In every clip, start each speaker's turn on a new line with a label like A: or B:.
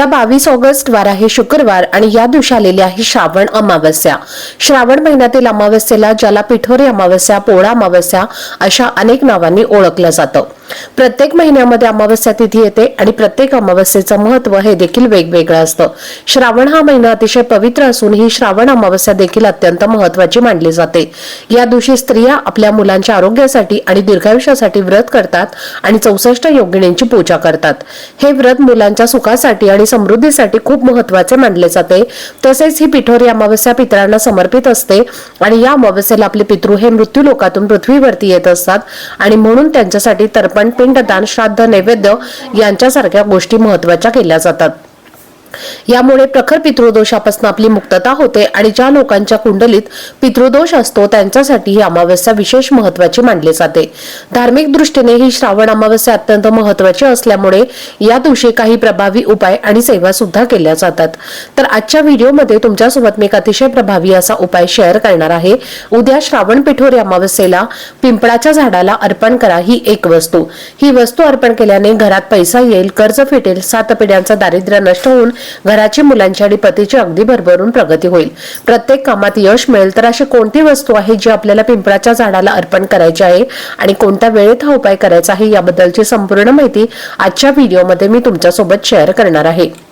A: या बावीस ऑगस्ट वार आहे शुक्रवार आणि या दिवशी आलेली आहे श्रावण अमावस्या. श्रावण महिन्यातील अमावस्येला ज्याला पिठोरी अमावस्या पोळा अमावस्या अशा अनेक नावांनी ओळखलं जातं. प्रत्येक महिन्यामध्ये अमावस्या तिथी येते आणि प्रत्येक अमावस्येचं महत्त्व हे देखील वेगवेगळं असतं. श्रावण हा महिना अतिशय पवित्र असून ही श्रावण अमावस्या देखील अत्यंत महत्वाची मानली जाते. या दिवशी स्त्रिया आपल्या मुलांच्या आरोग्यासाठी आणि दीर्घायुष्यासाठी व्रत करतात आणि चौसष्ट योगिनींची पूजा करतात. हे व्रत मुलांच्या सुखासाठी आणि समृद्धीसाठी खूप महत्त्वाचे मानले जाते. तसेच ही पिठोरी अमावस्या पितरांना समर्पित असते आणि या अमावस्येला आपले पितृ हे मृत्यू लोकातून पृथ्वीवरती येत असतात आणि म्हणून त्यांच्यासाठी तर्पण पिंडदान श्राद्ध नैवेद्य यांच्यासारख्या गोष्टी महत्त्वाच्या केल्या जातात. यामुळे प्रखर पितृदोषापासून आपली मुक्तता होते आणि ज्या लोकांच्या कुंडलीत पितृदोष असतो त्यांच्यासाठी ही अमावस्या विशेष महत्वाची मानली जाते. धार्मिक दृष्टीने ही श्रावण अमावस्या अत्यंत महत्वाची असल्यामुळे या दिवशी काही प्रभावी उपाय आणि सेवा सुद्धा केल्या जातात. तर आजच्या व्हिडिओमध्ये तुमच्यासोबत मी एक अतिशय प्रभावी असा उपाय शेअर करणार आहे. उद्या श्रावण पिठोरी अमावस्येला पिंपळाच्या झाडाला अर्पण करा ही एक वस्तू. ही वस्तू अर्पण केल्याने घरात पैसा येईल कर्ज फिटेल सात पिढ्यांचं दारिद्र्य नष्ट होऊन घराची मुलांची आणि पतीची अगदी भरभरून प्रगती होईल. प्रत्येक कामात यश मिळेल तर अशी कोणती वस्तू आहे जी आपल्याला पिंपळाच्या झाडाला अर्पण करायची आहे? आणि कोणत्या वेळेत हा उपाय करायचा आहे? याबद्दलची संपूर्ण माहिती आजच्या व्हिडिओमध्ये मी तुमच्यासोबत शेअर करणार आहे.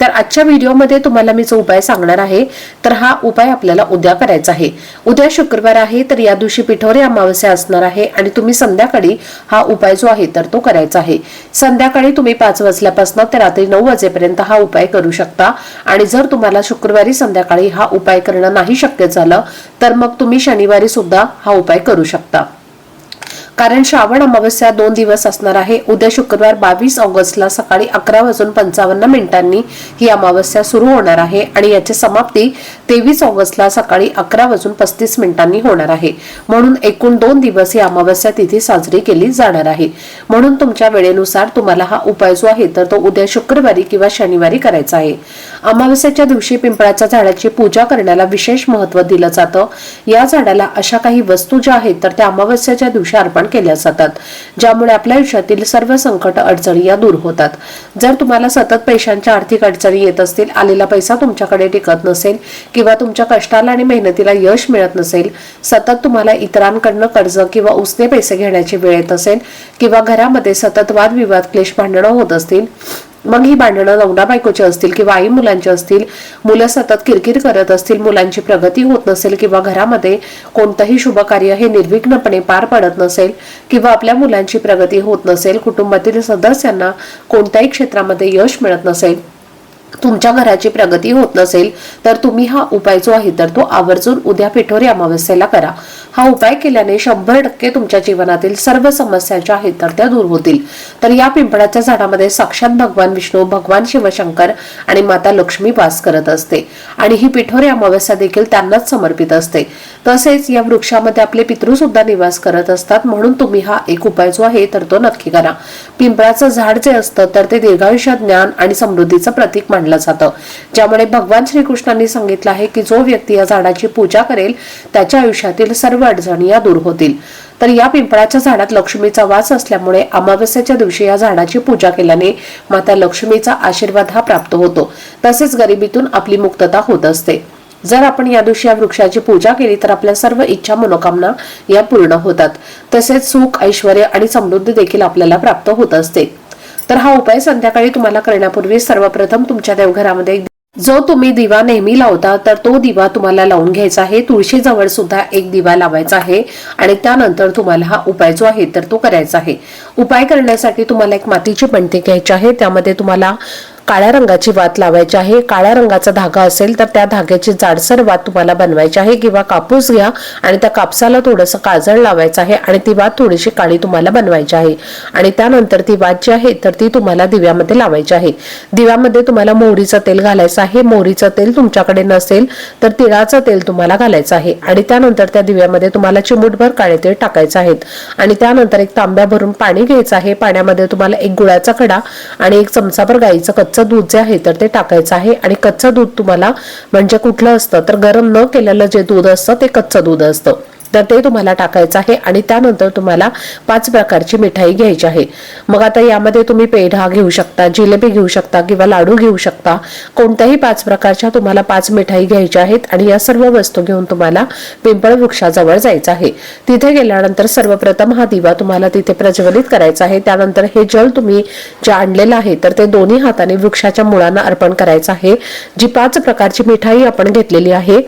A: तर आजच्या व्हिडिओमध्ये तुम्हाला मी जो उपाय सांगणार आहे तर हा उपाय आपल्याला उद्या करायचा आहे. उद्या शुक्रवार आहे तर या दिवशी पिठोरी अमावस्या असणार आहे आणि तुम्ही संध्याकाळी हा उपाय जो आहे तर तो करायचा आहे. संध्याकाळी तुम्ही पाच वाजल्यापासून ते रात्री नऊ वाजेपर्यंत हा उपाय करू शकता आणि जर तुम्हाला शुक्रवारी संध्याकाळी हा उपाय करणं नाही शक्य झालं तर मग तुम्ही शनिवारी सुद्धा हा उपाय करू शकता. कारण श्रावण अमावस्या दोन दिवस असणार आहे. उद्या शुक्रवार बावीस ऑगस्टला सकाळी अकरा वाजून पंचावन्न मिनिटांनी ही अमावस्या सुरू होणार आहे आणि याची समाप्ती तेवीस ऑगस्टला सकाळी अकरा वाजून पस्तीस मिनिटांनी होणार आहे. म्हणून एकूण दोन दिवस ही अमावस्या तिथी साजरी केली जाणार आहे. म्हणून तुमच्या वेळेनुसार तुम्हाला हा उपाय जो आहे तर तो उद्या शुक्रवारी किंवा शनिवारी करायचा आहे. अमावस्याच्या दिवशी पिंपळाच्या झाडाची पूजा करण्याला विशेष महत्त्व दिलं जातं. या झाडाला अशा काही वस्तू ज्या आहेत तर त्या अमावस्याच्या दिवशी अर्पण केल्या जातात ज्यामुळे आपल्या आयुष्यातील सर्व संकट अडचणी या दूर होतात. जर तुम्हाला सतत पैशांच्या आर्थिक अडचणी येत असतील आलेला पैसा तुमच्याकडे टिकत नसेल किंवा तुमच्या कष्टाला आणि मेहनतीला यश मिळत नसेल सतत तुम्हाला इतरांकडनं कर्ज किंवा उसने पैसे घेण्याची वेळ येत असेल किंवा घरामध्ये सतत वादविवाद क्लेश भांडणं होत असतील मग ही भांडणं नवरा बायकोची असतील किंवा आई मुलांची असतील मुलं सतत किरकिर करत असतील मुलांची प्रगती होत नसेल किंवा घरामध्ये कोणतंही शुभ कार्य हे निर्विघ्नपणे पार पडत नसेल किंवा आपल्या मुलांची प्रगती होत नसेल कुटुंबातील सदस्यांना कोणत्याही क्षेत्रामध्ये यश मिळत नसेल तुमच्या घराची प्रगती होत नसेल तर तुम्ही हा उपाय जो आहे तर तो आवर्जून उद्या पिठोरी अमावस्येला करा. हा उपाय केल्याने शंभर टक्के तुमच्या जीवनातील सर्व समस्या ज्या आहेत तर त्या दूर होतील. तर या पिंपळाच्या झाडामध्ये साक्षात भगवान विष्णू भगवान शिवशंकर आणि माता लक्ष्मी वास करत असते. आणि ही पिठोरी अमावस्या देखील त्यांनाच समर्पित असते. तसेच या वृक्षामध्ये आपले पितृ सुद्धा निवास करत असतात म्हणून तुम्ही हा एक उपाय जो आहे तर तो नक्की करा. पिंपळाचं झाड जे असतं तर ते दीर्घायुष्य ज्ञान आणि समृद्धीचं प्रतीक मानलं जातं. ज्यामुळे भगवान श्रीकृष्णांनी सांगितलं आहे की जो व्यक्ती या झाडाची पूजा करेल त्याच्या आयुष्यातील सर्व अडचणी या दूर होतील. तर या पिंपळाच्या झाडात लक्ष्मीचा वास असल्यामुळे अमावस्याच्या दिवशी या झाडाची पूजा केल्याने माता लक्ष्मीचा आशीर्वाद हा प्राप्त होतो. तसेच गरिबीतून आपली मुक्तता होत असते. जर आपण या दिवशी या वृक्षाची पूजा केली तर आपल्या सर्व इच्छा मनोकामना या पूर्ण होतात. तसेच सुख ऐश्वर आणि समृद्धी देखील आपल्याला प्राप्त होत असते. तर हा उपाय संध्याकाळी तुम्हाला करण्यापूर्वी सर्वप्रथम तुमच्या देवघरामध्ये जो तुम्ही दिवा नेहमी लावता तर तो दिवा तुम्हाला लावून घ्यायचा आहे. तुळशीजवळ सुद्धा एक दिवा लावायचा आहे आणि त्यानंतर तुम्हाला हा उपाय जो आहे तर तो करायचा आहे. उपाय करण्यासाठी तुम्हाला एक मातीची पणती घ्यायची आहे. त्यामध्ये तुम्हाला काळ्या रंगाची वात लावायची आहे. काळ्या रंगाचा धागा असेल तर त्या धाग्याची जाडसर वात तुम्हाला बनवायची आहे किंवा कापूस घ्या आणि त्या कापसाला थोडंसं काजळ लावायचं आहे आणि ती वात थोडीशी काळी तुम्हाला बनवायची आहे. आणि त्यानंतर ती वात जी आहे तर ती तुम्हाला दिव्यामध्ये लावायची आहे. दिव्यामध्ये तुम्हाला मोहरीचं तेल घालायचं आहे. मोहरीचं तेल तुमच्याकडे नसेल तर तिळाचं तेल तुम्हाला घालायचं आहे. आणि त्यानंतर त्या दिव्यामध्ये तुम्हाला चिमूटभर काळे तेल टाकायचं आहे आणि त्यानंतर एक तांब्या भरून पाणी घ्यायचं आहे. पाण्यामध्ये तुम्हाला एक गुळाचा खडा आणि एक चमचाभर गाईचं कच्चं दूध जे आहे तर ते टाकायचं आहे. आणि कच्चं दूध तुम्हाला म्हणजे कुठलं असतं तर गरम न केलेलं जे दूध असतं ते कच्चं दूध असतं. तर ते तुम्हाला टाकायचं आहे आणि त्यानंतर तुम्हाला पाच प्रकारची मिठाई घ्यायची आहे. मग आता यामध्ये तुम्ही पेढा घेऊ शकता जिलेबी घेऊ शकता किंवा लाडू घेऊ शकता. कोणत्याही पाच प्रकारच्या तुम्हाला पाच मिठाई घ्यायच्या आहेत आणि या सर्व वस्तू घेऊन तुम्हाला पिंपळ वृक्षाजवळ जायचं आहे. तिथे गेल्यानंतर सर्वप्रथम हा दिवा तुम्हाला तिथे प्रज्वलित करायचा आहे. त्यानंतर हे जल तुम्ही जे आणलेलं आहे तर ते दोन्ही हाताने वृक्षाच्या मुळांना अर्पण करायचं आहे. जी पाच प्रकारची मिठाई आपण घेतलेली आहे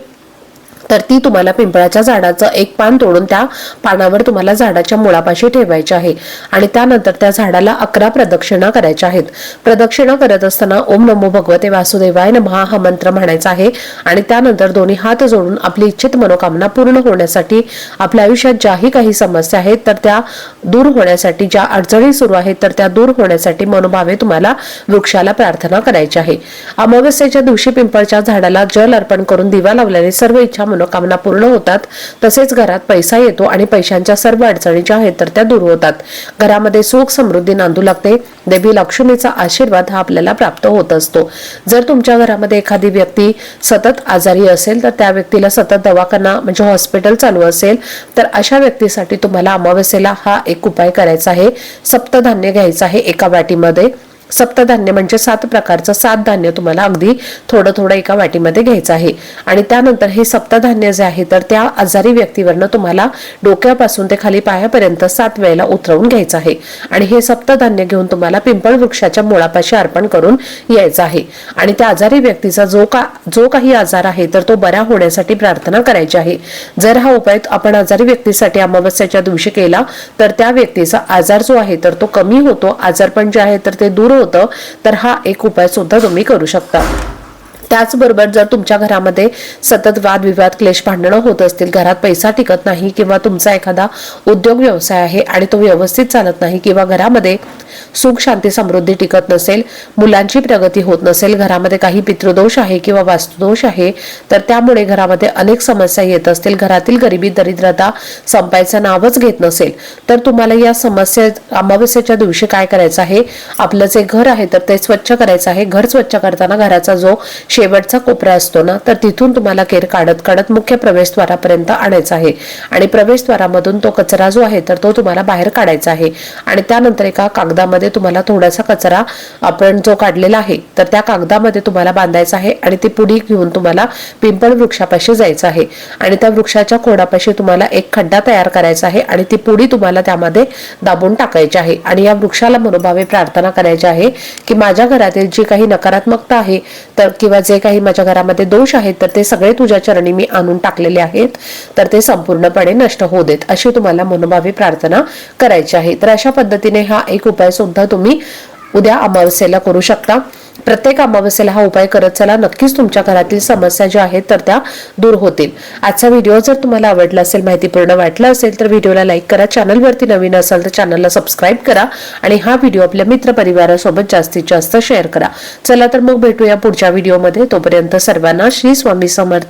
A: तर ती तुम्हाला पिंपळाच्या झाडाचं एक पान तोडून त्या पानावर तुम्हाला झाडाच्या मुळापाशी ठेवायची आहे. आणि त्यानंतर त्या झाडाला अकरा प्रदक्षिणा करायच्या आहेत. प्रदक्षिणा करत असताना ओम नमो भगवते वासुदेवाय नमः हा मंत्र म्हणायचा आहे. आणि त्यानंतर दोन्ही हात जोडून आपली इच्छित मनोकामना पूर्ण होण्यासाठी आपल्या आयुष्यात ज्याही काही समस्या आहेत तर त्या दूर होण्यासाठी ज्या अडचणी सुरू आहेत तर त्या दूर होण्यासाठी मनोभावे तुम्हाला वृक्षाला प्रार्थना करायची आहे. अमावस्येच्या दिवशी पिंपळच्या झाडाला जल अर्पण करून दिवा लावल्याने सर्व इच्छा मनोकामना पूर्ण होतात तसेच घरात पैसा येतो आणि पैशांच्या सर्व अडचणी ज्या आहेत तर त्या दूर होतात. घरामध्ये सुख समृद्धी नांदू लागते. देवी लक्ष्मीचा आशीर्वाद हा आपल्याला प्राप्त होत असतो. जर तुमच्या घरामध्ये एखादी व्यक्ती सतत आजारी असेल तर त्या व्यक्तीला सतत दवाखाना म्हणजे हॉस्पिटल चालू असेल तर अशा व्यक्तीसाठी तुम्हाला अमावस्येला हा एक उपाय करायचा आहे. सप्तधान्य घ्यायचं आहे एका वाटीमध्ये. सप्तधान्य म्हणजे सात प्रकारचं सात धान्य तुम्हाला अगदी थोडं थोडं एका वाटीमध्ये घ्यायचं आहे. आणि त्यानंतर हे सप्तधान्य जे आहे तर त्या आजारी व्यक्तीवरनं तुम्हाला डोक्यापासून ते खाली पायापर्यंत सात वेळेला उतरवून घ्यायचं आहे. आणि हे सप्तधान्य घेऊन तुम्हाला पिंपळ वृक्षाच्या मुळापाशी अर्पण करून यायचं आहे. आणि त्या आजारी व्यक्तीचा जो का जो काही आजार आहे तर तो बरा होण्यासाठी प्रार्थना करायची आहे. जर हा उपाय आपण आजारी व्यक्तीसाठी अमावस्याच्या दिवशी केला तर त्या व्यक्तीचा आजार जो आहे तर तो कमी होतो. आजारपण जे आहे तर ते दूर होतं तर हा एक उपाय सुद्धा तुम्ही करू शकता. त्याचबरोबर जर तुमच्या घरामध्ये सतत वादविवाद क्लेश भांडणं होत असतील घरात पैसा टिकत नाही किंवा तुमचा एखादा उद्योग व्यवसाय आहे आणि तो व्यवस्थित चालत नाही किंवा घरामध्ये सुख शांती समृद्धी टिकत नसेल मुलांची प्रगती होत नसेल घरामध्ये काही पितृदोष आहे किंवा वास्तुदोष आहे तर त्यामुळे घरामध्ये अनेक समस्या येत असतील. घरातील गरिबी दरिद्रता संपायचं नावच घेत नसेल. तर तुम्हाला या समस्या अमावस्येच्या दिवशी काय करायचं आहे? आपलं जे घर आहे तर ते स्वच्छ करायचं आहे. घर स्वच्छ करताना घराचा जो शेवटचा कोपरा असतो ना तर तिथून तुम्हाला केर काढत काढत मुख्य प्रवेशद्वारापर्यंत आणायचा आहे. आणि प्रवेशद्वारामधून तो कचरा जो आहे तर तो तुम्हाला बाहेर काढायचा आहे. आणि त्यानंतर एका कागदामध्ये तुम्हाला थोडासा कचरा आपण जो काढलेला आहे तर त्या कागदामध्ये तुम्हाला बांधायचा आहे आणि ती पुडी घेऊन तुम्हाला पिंपळ वृक्षापाशी जायचं आहे. आणि त्या वृक्षाच्या खोडापाशी तुम्हाला एक खड्डा तयार करायचा आहे आणि ती पुडी तुम्हाला त्यामध्ये दाबून टाकायची आहे. आणि या वृक्षाला मनोभावे प्रार्थना करायची आहे की माझ्या घरातील जी काही नकारात्मकता आहे तर किंवा जे काही माझ्या घरामध्ये दोष आहेत तर ते सगळे तुझ्या चरणी मी आणून टाकलेले आहेत तर ते संपूर्णपणे नष्ट होऊ देत अशी तुम्हाला मनोभावी प्रार्थना करायची आहे. तर अशा पद्धतीने हा एक उपाय सुद्धा तुम्ही उद्या अमावस्येला करू शकता. प्रत्येक अमावस्येला हा उपाय करत चला. नक्कीच तुमच्या घरातील समस्या ज्या आहेत तर त्या दूर होतील. आजचा व्हिडिओ जर तुम्हाला आवडला असेल माहितीपूर्ण वाटला असेल तर व्हिडिओला लाईक करा. चॅनलवरती नवीन असाल तर चॅनलला सबस्क्राईब करा आणि हा व्हिडिओ आपल्या मित्र परिवारासोबत जास्तीत जास्त शेअर करा. चला तर मग भेटूया पुढच्या व्हिडिओमध्ये. तोपर्यंत सर्वांना श्री स्वामी समर्थ.